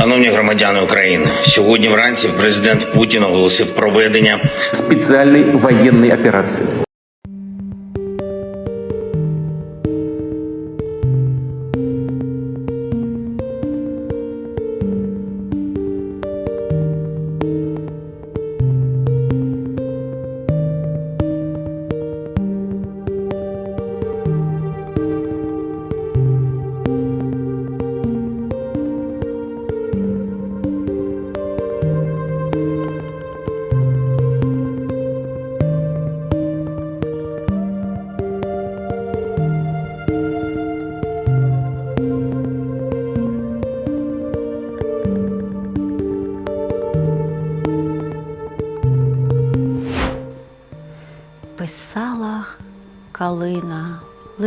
Шановні громадяни України, сьогодні вранці президент Путін оголосив проведення спеціальної воєнної операции.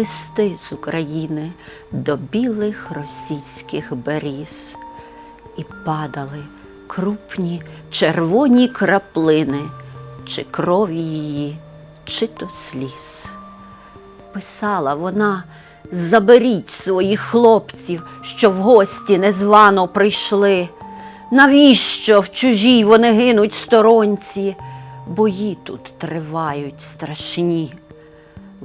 Листи з України до білих російських беріз, і падали крупні червоні краплини, чи крові її, чи то сліз. Писала вона, заберіть своїх хлопців, що в гості незвано прийшли. Навіщо в чужій вони гинуть сторонці? Бої тут тривають страшні.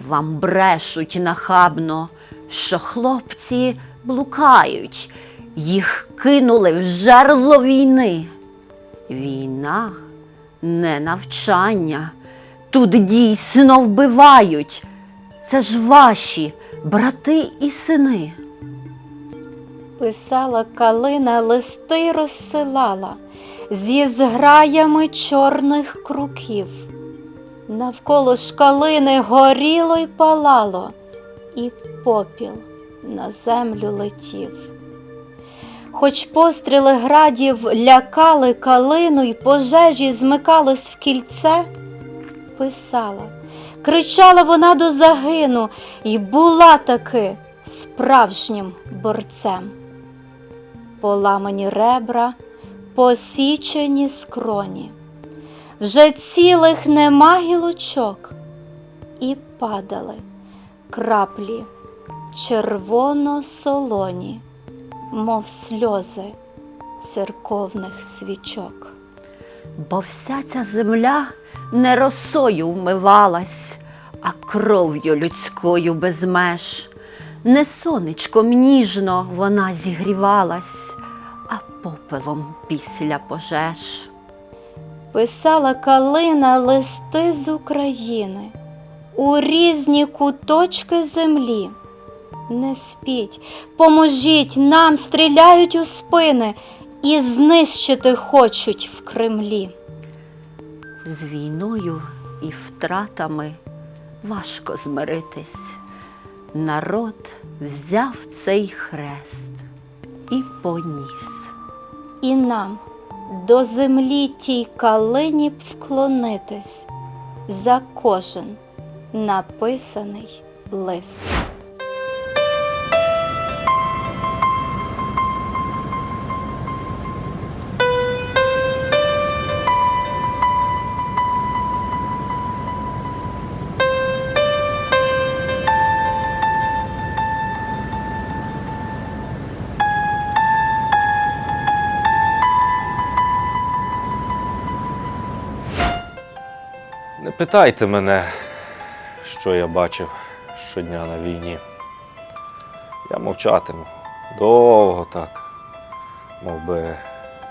Вам брешуть нахабно, що хлопці блукають, їх кинули в жерло війни. Війна не навчання, тут дійсно вбивають. Це ж ваші брати і сини. Писала калина, листи розсилала зі зграями чорних круків. Навколо ж калини горіло й палало, і попіл на землю летів. Хоч постріли градів лякали калину й пожежі змикались в кільце, писала, кричала вона до загину і була таки справжнім борцем. Поламані ребра, посічені скроні, вже цілих нема гілочок, і падали краплі червоно-солоні, мов сльози церковних свічок. Бо вся ця земля не росою вмивалась, а кров'ю людською без меж. Не сонечком ніжно вона зігрівалась, а попелом після пожеж. Писала калина листи з України у різні куточки землі. Не спіть, поможіть нам, стріляють у спини і знищити хочуть в Кремлі. З війною і втратами важко змиритись. Народ взяв цей хрест і поніс. І нам до землі тій калині б вклонитись за кожен написаний лист. Питайте мене, що я бачив щодня на війні. Я мовчатиму довго так, мов би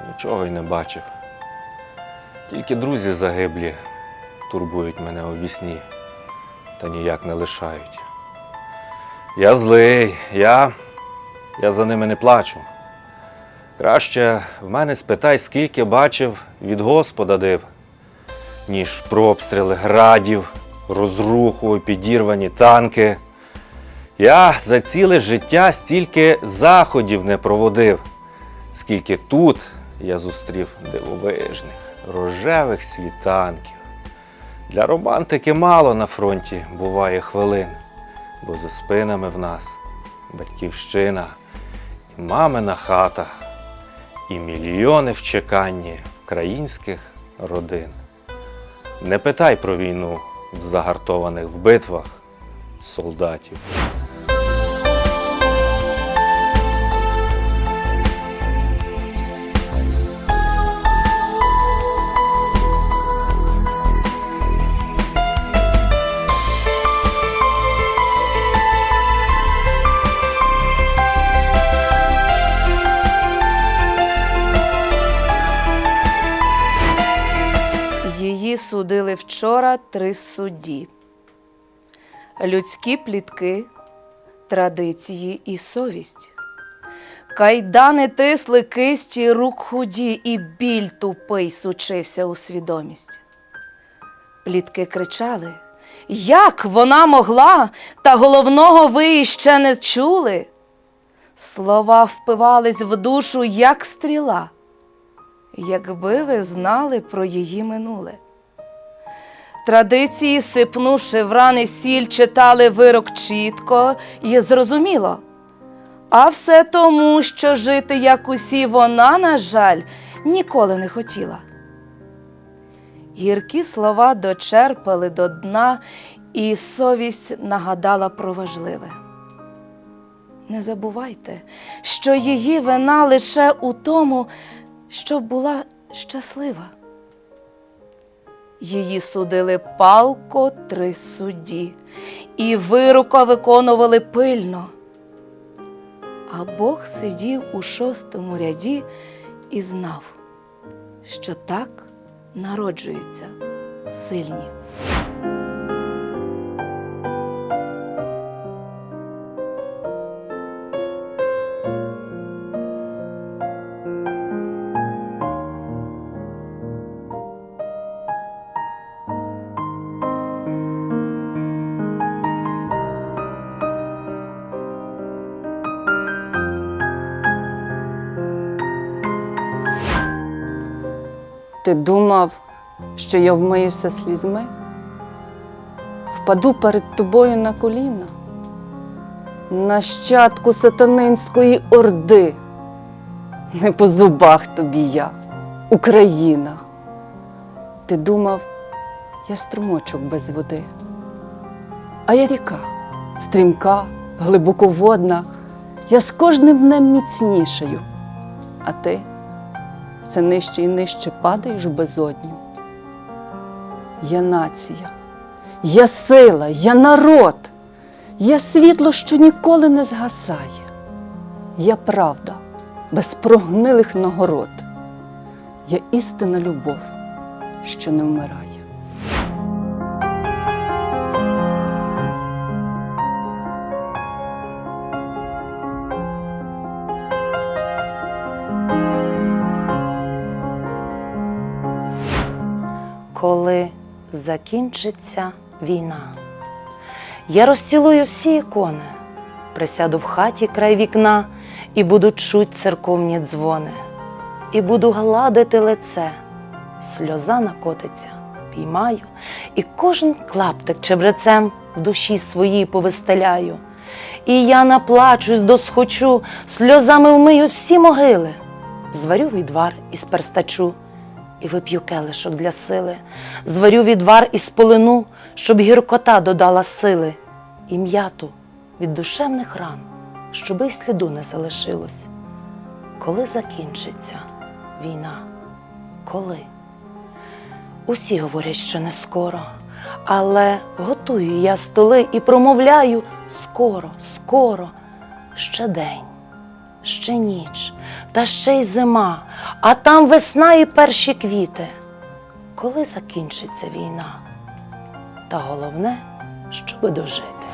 нічого й не бачив. Тільки друзі загиблі турбують мене у та ніяк не лишають. Я злий, я, я за ними не плачу. Краще в мене спитай, скільки бачив від Господа див. Ніж про обстріли градів, розруху, підірвані танки. Я за ціле життя стільки заходів не проводив, скільки тут я зустрів дивовижних, рожевих світанків. Для романтики мало на фронті буває хвилин, бо за спинами в нас батьківщина, і мамина хата, і мільйони в чеканні українських родин. Не питай про війну в загартованих в битвах солдатів. Судили вчора три судді. Людські плітки, традиції і совість. Кайдани тисли кисті рук худі, і біль тупий сучився у свідомість. Плітки кричали, як вона могла, та головного ви іще не чули. Слова впивались в душу, як стріла якби ви знали про її минуле. Традиції, сипнувши в рани сіль, читали вирок чітко і зрозуміло. А все тому, що жити, як усі, вона, на жаль, ніколи не хотіла. Гіркі слова дочерпали до дна, і совість нагадала про важливе. Не забувайте, що її вина лише у тому, щоб була щаслива. Її судили палко три судді, і вирока виконували пильно. А Бог сидів у шостому ряді і знав, що так народжуються сильні. Ти думав, що я вмиюся слізьми? Впаду перед тобою на коліна, нащадку сатанинської орди. Не по зубах тобі я, Україна. Ти думав, я струмочок без води, а я ріка, стрімка, глибоководна, я з кожним днем міцнішаю, а ти все нижче і нижче падаєш в безодню. Я нація, я сила, я народ, я світло, що ніколи не згасає. Я правда, без прогнилих нагород. Я істина любов, що не вмирає. Коли закінчиться війна. Я розцілую всі ікони, присяду в хаті край вікна і буду чуть церковні дзвони, і буду гладити лице, сльоза накотиться, піймаю, і кожен клаптик чебрецем в душі своїй повистеляю. І я наплачусь досхочу, сльозами вмию всі могили, зварю відвар із перстачу і вип'ю келишок для сили, зварю відвар із полину, щоб гіркота додала сили, і м'яту від душевних ран, щоби й сліду не залишилось. Коли закінчиться війна? Коли? Усі говорять, що не скоро, але готую я столи і промовляю скоро, скоро, ще день ще ніч, та ще й зима, а там весна і перші квіти. Коли закінчиться війна? Та головне, щоби дожити.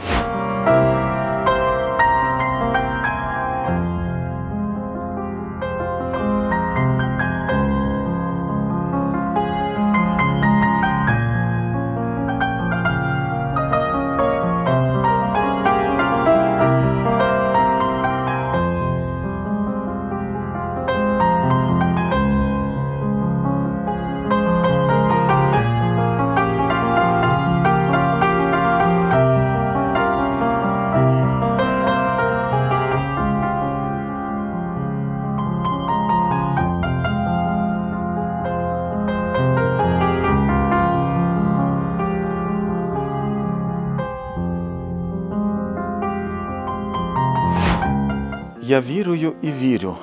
Я вірую і вірю,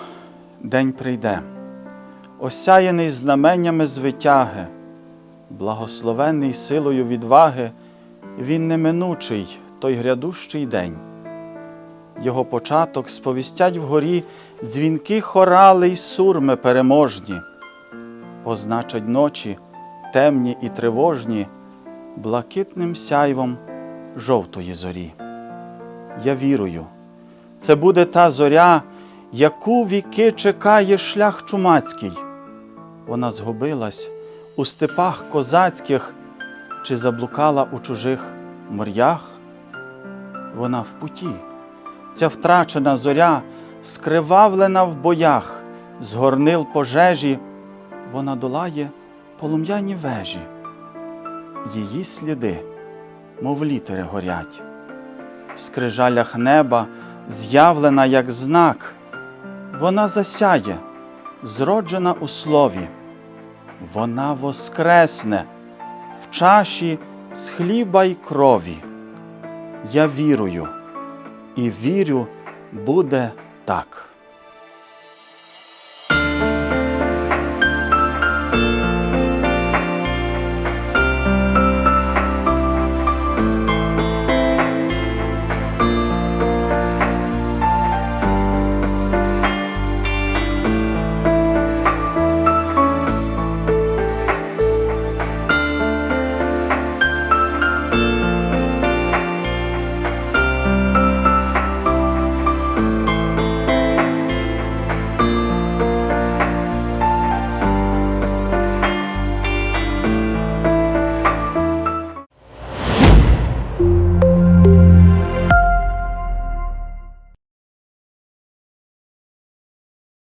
день прийде, осяяний знаменнями звитяги, благословений силою відваги, він неминучий, той грядущий день. Його початок сповістять вгорі дзвінки хорали й сурми переможні, позначать ночі темні і тривожні, блакитним сяйвом жовтої зорі. Я вірую, це буде та зоря, яку віки чекає шлях чумацький. Вона згубилась у степах козацьких чи заблукала у чужих морях. Вона в путі, ця втрачена зоря, скривавлена в боях, з горнил пожежі, вона долає полум'яні вежі. Її сліди, мов літери горять в скрижалях неба, з'явлена як знак, вона засяє, зроджена у слові, вона воскресне в чаші з хліба й крові. Я вірую, і вірю, буде так.